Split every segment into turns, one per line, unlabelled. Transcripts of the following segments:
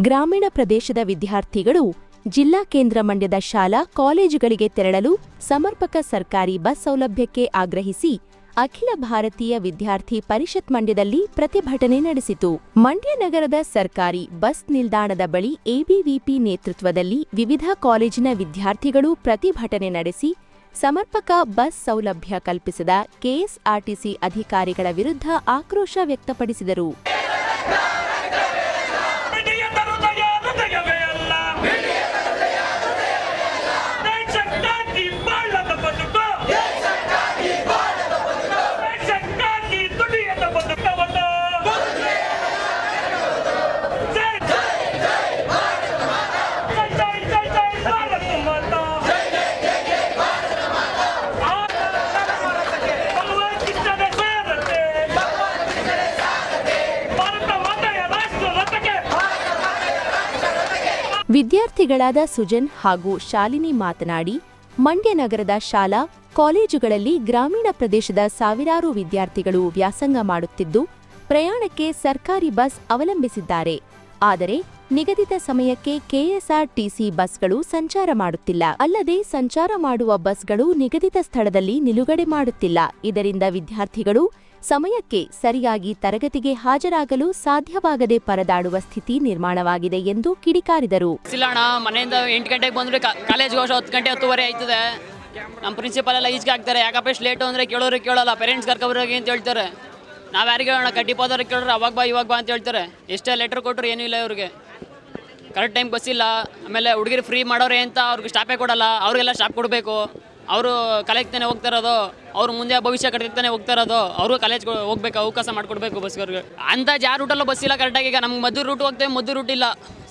ಗ್ರಾಮೀಣ ಪ್ರದೇಶದ ವಿದ್ಯಾರ್ಥಿಗಳು ಜಿಲ್ಲಾ ಕೇಂದ್ರ ಮಂಡ್ಯದ ಶಾಲಾ ಕಾಲೇಜುಗಳಿಗೆ ತೆರಳಲು ಸಮರ್ಪಕ ಸರ್ಕಾರಿ ಬಸ್ ಸೌಲಭ್ಯಕ್ಕೆ ಆಗ್ರಹಿಸಿ ಅಖಿಲ ಭಾರತೀಯ ವಿದ್ಯಾರ್ಥಿ ಪರಿಷತ್ ಮಂಡ್ಯದಲ್ಲಿ ಪ್ರತಿಭಟನೆ ನಡೆಸಿತು. ಮಂಡ್ಯ ನಗರದ ಸರ್ಕಾರಿ ಬಸ್ ನಿಲ್ದಾಣದ ಬಳಿ ಎಬಿವಿಪಿ ನೇತೃತ್ವದಲ್ಲಿ ವಿವಿಧ ಕಾಲೇಜಿನ ವಿದ್ಯಾರ್ಥಿಗಳು ಪ್ರತಿಭಟನೆ ನಡೆಸಿ ಸಮರ್ಪಕ ಬಸ್ ಸೌಲಭ್ಯ ಕಲ್ಪಿಸದ ಕೆಎಸ್ಆರ್ಟಿಸಿ ಅಧಿಕಾರಿಗಳ ವಿರುದ್ಧ ಆಕ್ರೋಶ ವ್ಯಕ್ತಪಡಿಸಿದರು. ವಿದ್ಯಾರ್ಥಿಗಳಾದ ಸುಜನ್ ಹಾಗೂ ಶಾಲಿನಿ ಮಾತನಾಡಿ, ಮಂಡ್ಯ ನಗರದ ಶಾಲಾ, ಕಾಲೇಜುಗಳಲ್ಲಿ ಗ್ರಾಮೀಣ ಪ್ರದೇಶದ ಸಾವಿರಾರು ವಿದ್ಯಾರ್ಥಿಗಳು ವ್ಯಾಸಂಗ ಮಾಡುತ್ತಿದ್ದು, ಪ್ರಯಾಣಕ್ಕೆ ಸರ್ಕಾರಿ ಬಸ್ ಅವಲಂಬಿಸಿದ್ದಾರೆ. ಆದರೆ, ನಿಗದಿತ ಸಮಯಕ್ಕೆ ಕೆಎಸ್ಆರ್ಟಿಸಿ ಬಸ್ಗಳು ಸಂಚಾರ ಮಾಡುತ್ತಿಲ್ಲ. ಅಲ್ಲದೆ, ಸಂಚಾರ ಮಾಡುವ ಬಸ್ಗಳು ನಿಗದಿತ ಸ್ಥಳದಲ್ಲಿ ನಿಲುಗಡೆ ಮಾಡುತ್ತಿಲ್ಲ. ಇದರಿಂದ ವಿದ್ಯಾರ್ಥಿಗಳು ಸಮಯಕ್ಕೆ ಸರಿಯಾಗಿ ತರಗತಿಗೆ ಹಾಜರಾಗಲು ಸಾಧ್ಯವಾಗದೆ ಪರದಾಡುವ ಸ್ಥಿತಿ ನಿರ್ಮಾಣವಾಗಿದೆ ಎಂದು ಕಿಡಿಕಾರಿದರು.
ಮನೆಯಿಂದ ಎಂಟು ಗಂಟೆಗೆ ಬಂದ್ರೆ ಕಾಲೇಜ್ಗೆ ಹತ್ತು ಗಂಟೆ ಹತ್ತುವರೆ ಆಯ್ತದೆ. ನಮ್ಮ ಪ್ರಿನ್ಸಿಪಲ್ ಎಲ್ಲ ಈಚೆಗೆ ಹಾಕ್ತಾರೆ. ಯಾಕಪ್ಪ ಎಷ್ಟು ಲೇಟು ಅಂದರೆ ಕೇಳೋರು ಕೇಳಲ್ಲ ಪೇರೆಂಟ್ಸ್ ಕರ್ಕೊಬರೋಗಿ ಅಂತ ಹೇಳ್ತಾರೆ. ನಾವು ಯಾರಿಗೆ ಹೇಳೋಣ ಕಡ್ಡಿಪಾದವ್ರಿಗೆ ಕೇಳೋರು, ಅವಾಗ ಬಾ, ಇವಾಗ ಬಾ ಅಂತ ಹೇಳ್ತಾರೆ. ಎಷ್ಟೇ ಲೆಟ್ರ್ ಕೊಟ್ಟರು ಏನೂ ಇಲ್ಲ ಇವ್ರಿಗೆ. ಕರೆಕ್ಟ್ ಟೈಮ್ ಬಸ್ಸಿಲ್ಲ ಆಮೇಲೆ ಹುಡುಗಿರು ಫ್ರೀ ಮಾಡೋರೆ ಅಂತ ಅವ್ರಿಗೆ ಸ್ಟಾಪೇ ಕೊಡಲ್ಲ. ಅವ್ರಿಗೆಲ್ಲ ಸ್ಟಾಪ್ ಕೊಡಬೇಕು. ಅವರು ಕಲೆಗ್ತಾನೆ ತಾನೇ ಹೋಗ್ತಾ ಇರೋದು ಅವ್ರು ಮುಂದೆ ಭವಿಷ್ಯ ಕಟ್ಟಿರ್ತಾನೆ ಹೋಗ್ತಾ ಇರೋದು ಅವರು ಕಾಲೇಜ್ಗೆ ಹೋಗ್ಬೇಕು ಅವಕಾಶ ಮಾಡಿಕೊಡ್ಬೇಕು ಬಸ್ಗವ್ರಿಗೆ ಅಂತ ಯಾರು ರೂಟಲ್ಲೂ ಬಸ್ ಇಲ್ಲ ಕರೆಕ್ಟಾಗಿ ಈಗ ನಮ್ಗೆ ಮದ್ದೂರು ರೂಟ್ ಹೋಗ್ತೇವೆ ಮದ್ದೂರು ರೂಟ್ ಇಲ್ಲ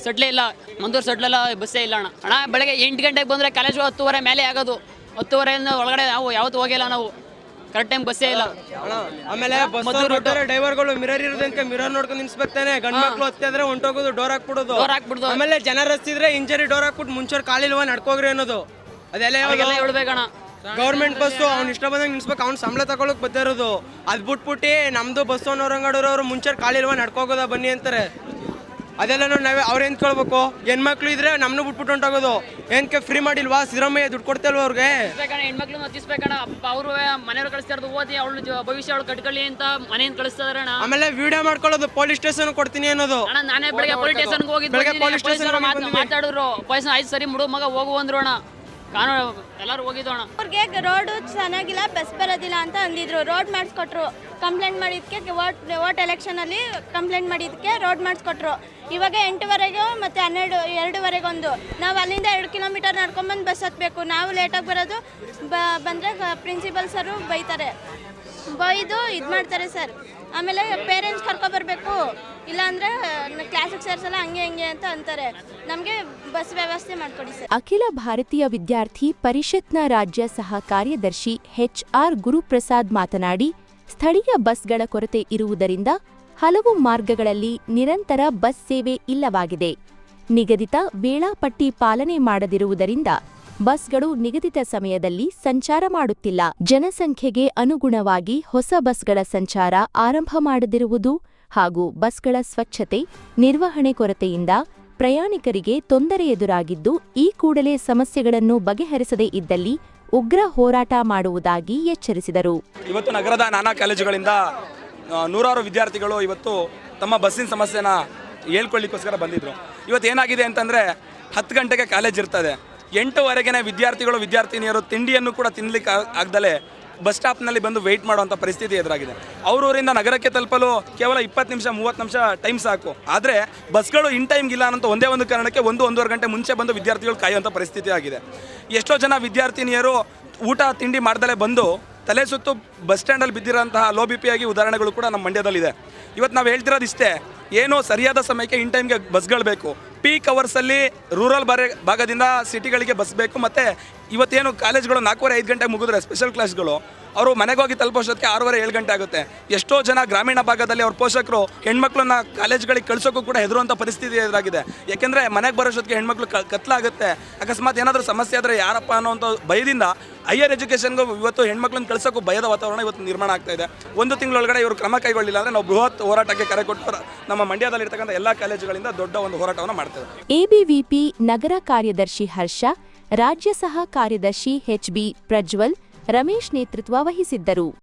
ಸಟ್ಲೇ ಇಲ್ಲ. ಮದ್ದೂರು ಸಟ್ಲೆಲ್ಲ ಬಸ್ಸೇ ಇಲ್ಲ ಅಣ್ಣ. ಅಣ್ಣ ಬೆಳಗ್ಗೆ ಎಂಟು ಗಂಟೆಗೆ ಬಂದರೆ ಕಾಲೇಜು ಹತ್ತುವರೆ ಮೇಲೆ ಆಗೋದು. ಹತ್ತುವರೆಯಿಂದ ಒಳಗಡೆ ನಾವು ಯಾವತ್ತು ಹೋಗಿಲ್ಲ ನಾವು. ಕರೆಕ್ಟ್ ಟೈಮ್ ಬಸ್ಸೇ ಇಲ್ಲ.
ಆಮೇಲೆ ಡ್ರೈವರ್ಗಳು ಮಿರರ್ ಇರೋದಕ್ಕೆ ಮಿರರ್ ನೋಡ್ಕೊಂಡು ನಿಲ್ಸ್ಬೇಕಾನೆ ಮಕ್ಕಳು ಮಕ್ಳು ಹೊತ್ತಿದ್ರೆ ಹೊಂಟೋಗೋದು ಡೋರ್ ಹಾಕ್ಬಿಡೋದು.
ಡೋರ್ ಹಾಕ್ಬಿಡೋದು.
ಆಮೇಲೆ ಜನ ರಸ್ತಿದ್ರೆ ಇಂಜರಿ ಡೋರ್ ಹಾಕ್ಬಿಟ್ಟು ಮುಂಚೂರು ಕಾಲಿಲ್ವ ನಡ್ಕೋಗ್ರಿ ಅನ್ನೋದು. ಅದೆಲ್ಲ
ಅವಾಗೆಲ್ಲ
ಯಾವಾಗ
ಹೇಳ್ಬೇಕಣ್ಣ
ಗೌರ್ಮೆಂಟ್ ಬಸ್ಸು ಅವ್ನು ಇಷ್ಟ ಬಂದಂಗೆ ನಿಲ್ಸ್ಬೇಕು. ಅವ್ನು ಸಂಬಳ ತಗೊಳಕ್ ಇರೋದು. ಅದ್ ಬಿಟ್ಬಿಟ್ಟು ನಮ್ದು ಬಸ್ ಅವ್ರು ಮುಂಚೆ ಕಾಲಿಲ್ವ ನಡ್ಕೋಗೋದ ಬನ್ನಿ ಅಂತಾರೆ. ಅದೆಲ್ಲ ನಾವೇ ಅವ್ರೇನ್ ಕೇಳ್ಬೇಕು? ಹೆಣ್ಮಕ್ಳು ಇದ್ರೆ ನಮ್ನು ಬಿಟ್ಬಿಟ್ಟು ಹೊಂಟೋಗೋದು. ಏನಕ್ಕೆ ಫ್ರೀ ಮಾಡಿಲ್ವಾ? ಸಿದ್ದರಾಮಯ್ಯ ದುಡ್ಡು ಕೊಡ್ತಲ್ವ ಅವ್ರಿಗೆ?
ಹತ್ತಿಸ್ಬೇಕಣ್ಣ ಹೆಣ್ಮಕ್ಳು ಹತ್ತಿಸ್ಬೇಕಣ್ಣ ಅವರು ಮನೆಯವ್ರು ಕಳಿಸ್ತಾ ಇರೋದು ಓದಿ ಅವಳು ಭವಿಷ್ಯ ಅವಳು ಕಟ್ಕೊಳ್ಳಿ ಅಂತ ಮನೆಯಿಂದ ಕಳಿಸ್ತಾ ಇದಾರೆ ಅಣ್ಣ.
ಆಮೇಲೆ ವಿಡಿಯೋ ಮಾಡ್ಕೊಳ್ಳೋದು ಪೊಲೀಸ್ ಸ್ಟೇಷನ್ ಕೊಡ್ತೀನಿ ಅನ್ನೋದು.
ಅಣ್ಣ ನಾನೇ ಬೆಳಗ್ಗೆ ಪೊಲೀಸ್ ಸ್ಟೇಷನ್ಗೆ ಹೋಗಿದ್ದೆ
ಬೆಳಗ್ಗೆ ಪೊಲೀಸ್ ಸ್ಟೇಷನ್.
ಮಾತಾಡಿದ್ರು. ಪೊಲೀಸ್ ಆಯ್ತು ಸರಿ ಮುಡು ಮಗ ಹೋಗು ಅಂದ್ರು ಅಣ್ಣ. ಕಾನೂನು ಎಲ್ಲರೂ ಹೋಗಿದ್ದೋಣ.
ಅವ್ರಿಗೆ ರೋಡು ಚೆನ್ನಾಗಿಲ್ಲ ಬಸ್ ಬರೋದಿಲ್ಲ ಅಂತ ಅಂದಿದ್ರು. ರೋಡ್ ಮಾಡಿಸ್ಕೊಟ್ರು. ಕಂಪ್ಲೇಂಟ್ ಮಾಡಿದ್ದಕ್ಕೆ ವೋಟ್ ವೋಟ್ ಎಲೆಕ್ಷನಲ್ಲಿ ಕಂಪ್ಲೇಂಟ್ ಮಾಡಿದ್ದಕ್ಕೆ ರೋಡ್ ಮಾಡಿಸ್ಕೊಟ್ರು. ಇವಾಗ ಎಂಟುವರೆಗೆ ಮತ್ತು ಹನ್ನೆರಡು, ಎರಡುವರೆಗೊಂದು. ನಾವು ಅಲ್ಲಿಂದ ಎರಡು ಕಿಲೋಮೀಟರ್ ನಡ್ಕೊಂಬಂದು ಬಸ್ ಹತ್ತಬೇಕು ನಾವು ಲೇಟಾಗಿ ಬರೋದು ಬ ಬಂದರೆ ಪ್ರಿನ್ಸಿಪಲ್ ಸರು ಬೈತಾರೆ. ಬೈದು ಇದು ಮಾಡ್ತಾರೆ ಸರ್. ಆಮೇಲೆ ಪೇರೆಂಟ್ಸ್ ಕರ್ಕೊಬರ್ಬೇಕು ಇಲ್ಲಾಂದ್ರೆ ಕ್ಲಾಸಿಗೆ ಸೇರಿಸಲ್ಲ, ಹಂಗೆ ಹಂಗೆ ಅಂತ ಅಂತಾರೆ. ನಮಗೆ ಬಸ್ ವ್ಯವಸ್ಥೆ ಮಾಡಿಕೊಡಿ ಸರ್.
ಅಖಿಲ ಭಾರತೀಯ ವಿದ್ಯಾರ್ಥಿ ಪರಿಷತ್ನ ರಾಜ್ಯ ಸಹ ಕಾರ್ಯದರ್ಶಿ ಎಚ್ಆರ್ ಗುರುಪ್ರಸಾದ್ ಮಾತನಾಡಿ, ಸ್ಥಳೀಯ ಬಸ್ಗಳ ಕೊರತೆ ಇರುವುದರಿಂದ ಹಲವು ಮಾರ್ಗಗಳಲ್ಲಿ ನಿರಂತರ ಬಸ್ ಸೇವೆ ಇಲ್ಲವಾಗಿದೆ. ನಿಗದಿತ ವೇಳಾಪಟ್ಟಿ ಪಾಲನೆ ಮಾಡದಿರುವುದರಿಂದ ಬಸ್ಗಳು ನಿಗದಿತ ಸಮಯದಲ್ಲಿ ಸಂಚಾರ ಮಾಡುತ್ತಿಲ್ಲ. ಜನಸಂಖ್ಯೆಗೆ ಅನುಗುಣವಾಗಿ ಹೊಸ ಬಸ್ಗಳ ಸಂಚಾರ ಆರಂಭ ಮಾಡದಿರುವುದು ಹಾಗೂ ಬಸ್ಗಳ ಸ್ವಚ್ಛತೆ, ನಿರ್ವಹಣೆ ಕೊರತೆಯಿಂದ ಪ್ರಯಾಣಿಕರಿಗೆ ತೊಂದರೆ ಎದುರಾಗಿದ್ದು, ಈ ಕೂಡಲೇ ಸಮಸ್ಯೆಗಳನ್ನು ಬಗೆಹರಿಸದೇ ಇದ್ದಲ್ಲಿ ಉಗ್ರ ಹೋರಾಟ ಮಾಡುವುದಾಗಿ ಎಚ್ಚರಿಸಿದರು.
ಇವತ್ತು ನಗರದ ನಾನಾ ಕಾಲೇಜುಗಳಿಂದ ನೂರಾರು ವಿದ್ಯಾರ್ಥಿಗಳು ಇವತ್ತು ತಮ್ಮ ಬಸ್ಸಿನ ಸಮಸ್ಯೆನ ಹೇಳ್ಕೊಳ್ಳಿಕ್ಕೋಸ್ಕರ ಬಂದಿದ್ರು. ಇವತ್ತು ಏನಾಗಿದೆ ಅಂತಂದ್ರೆ, ಹತ್ತು ಗಂಟೆಗೆ ಕಾಲೇಜ್ ಇರ್ತದೆ. ಎಂಟುವರೆಗೆ ವಿದ್ಯಾರ್ಥಿಗಳು, ವಿದ್ಯಾರ್ಥಿನಿಯರು ತಿಂಡಿಯನ್ನು ಕೂಡ ತಿನ್ನಲಿಕ್ಕೆ ಆಗದಲೇ ಬಸ್ ಸ್ಟಾಪ್ನಲ್ಲಿ ಬಂದು ವೆಯ್ಟ್ ಮಾಡುವಂಥ ಪರಿಸ್ಥಿತಿ ಎದುರಾಗಿದೆ. ಅವರೂರಿಂದ ನಗರಕ್ಕೆ ತಲುಪಲು ಕೇವಲ ಇಪ್ಪತ್ತು ನಿಮಿಷ, ಮೂವತ್ತು ನಿಮಿಷ ಟೈಮ್ ಸಾಕು. ಆದರೆ ಬಸ್ಗಳು ಇನ್ ಟೈಮ್ಗಿಲ್ಲ ಅನ್ನೋ ಒಂದೇ ಒಂದು ಕಾರಣಕ್ಕೆ ಒಂದು, ಒಂದೂವರೆ ಗಂಟೆ ಮುಂಚೆ ಬಂದು ವಿದ್ಯಾರ್ಥಿಗಳು ಕಾಯುವಂಥ ಪರಿಸ್ಥಿತಿ ಆಗಿದೆ. ಎಷ್ಟೋ ಜನ ವಿದ್ಯಾರ್ಥಿನಿಯರು ಊಟ, ತಿಂಡಿ ಮಾಡ್ದಲೇ ಬಂದು ತಲೆ ಸುತ್ತು ಬಸ್ ಸ್ಟ್ಯಾಂಡಲ್ಲಿ ಬಿದ್ದಿರೋಂತಹ ಲೋ ಬಿ ಪಿ ಆಗಿ ಉದಾಹರಣೆಗಳು ಕೂಡ ನಮ್ಮ ಮಂಡ್ಯದಲ್ಲಿದೆ. ಇವತ್ತು ನಾವು ಹೇಳ್ತಿರೋದು ಇಷ್ಟೇ, ಏನೋ ಸರಿಯಾದ ಸಮಯಕ್ಕೆ ಇನ್ ಟೈಮ್ಗೆ ಬಸ್ಗಳು ಬೇಕು. ಪೀಕ್ ಅವರ್ಸಲ್ಲಿ ರೂರಲ್ ಬರೆ ಭಾಗದಿಂದ ಸಿಟಿಗಳಿಗೆ ಬಸ್ ಬೇಕು, ಮತ್ತು ಇವತ್ತೇನು ಕಾಲೇಜ್ಗಳು ನಾಲ್ಕೂವರೆ, ಐದು ಗಂಟೆ ಮುಗಿದ್ರೆ ಸ್ಪೆಷಲ್ ಕ್ಲಾಸ್ಗಳು ಅವರು ಮನೆಗೆ ಹೋಗಿ ತಲುಪೋಷ್ಟೊತ್ತಿಗೆ ಆರೂವರೆ, ಏಳು ಗಂಟೆ ಆಗುತ್ತೆ. ಎಷ್ಟೋ ಜನ ಗ್ರಾಮೀಣ ಭಾಗದಲ್ಲಿ ಅವ್ರ ಪೋಷಕರು ಹೆಣ್ಮಕ್ಳನ್ನ ಕಾಲೇಜ್ಗಳಿಗೆ ಕಳಿಸೋಕ್ಕೂ ಕೂಡ ಹೆದರುವಂಥ ಪರಿಸ್ಥಿತಿ ಎದುರಾಗಿದೆ. ಯಾಕೆಂದರೆ ಮನೆಗೆ ಬರೋಷ್ಟೊತ್ತಿಗೆ ಹೆಣ್ಮಕ್ಳು ಕತ್ಲಾಗುತ್ತೆ. ಅಕಸ್ಮಾತ್ ಏನಾದರೂ ಸಮಸ್ಯೆ ಆದರೆ ಯಾರಪ್ಪ ಅನ್ನೋಂಥ ಭಯದಿಂದ ಹೈಯರ್ ಎಜುಕೇಷನ್ಗೂ ಇವತ್ತು ಹೆಣ್ಮಕ್ಳನ್ನ ಕಳ್ಸೋಕ್ಕೂ ಭಯದ ವಾತಾವರಣ ಇವತ್ತು ನಿರ್ಮಾಣ ಆಗ್ತಾ ಇದೆ. ಒಂದು ತಿಂಗಳೊಳಗಡೆ ಇವರು ಕ್ರಮ ಕೈಗೊಳ್ಳಿಲ್ಲ ಅಂದರೆ ನಾವು ಬೃಹತ್ ಹೋರಾಟಕ್ಕೆ ಕರೆ ಕೊಟ್ಟು ನಮ್ಮ ಮಂಡ್ಯದಲ್ಲಿರ್ತಕ್ಕಂಥ ಎಲ್ಲ ಕಾಲೇಜುಗಳಿಂದ ದೊಡ್ಡ ಒಂದು ಹೋರಾಟವನ್ನು ಮಾಡ್ತೇವೆ
ಎಬಿವಿಪಿ ನಗರ ಕಾರ್ಯದರ್ಶಿ ಹರ್ಷ ರಾಜ್ಯ ಸಹ ಕಾರ್ಯದರ್ಶಿ ಎಚ್ಬಿ ಪ್ರಜ್ವಲ್ ರಮೇಶ್ ನೇತೃತ್ವ ವಹಿಸಿದ್ದರು.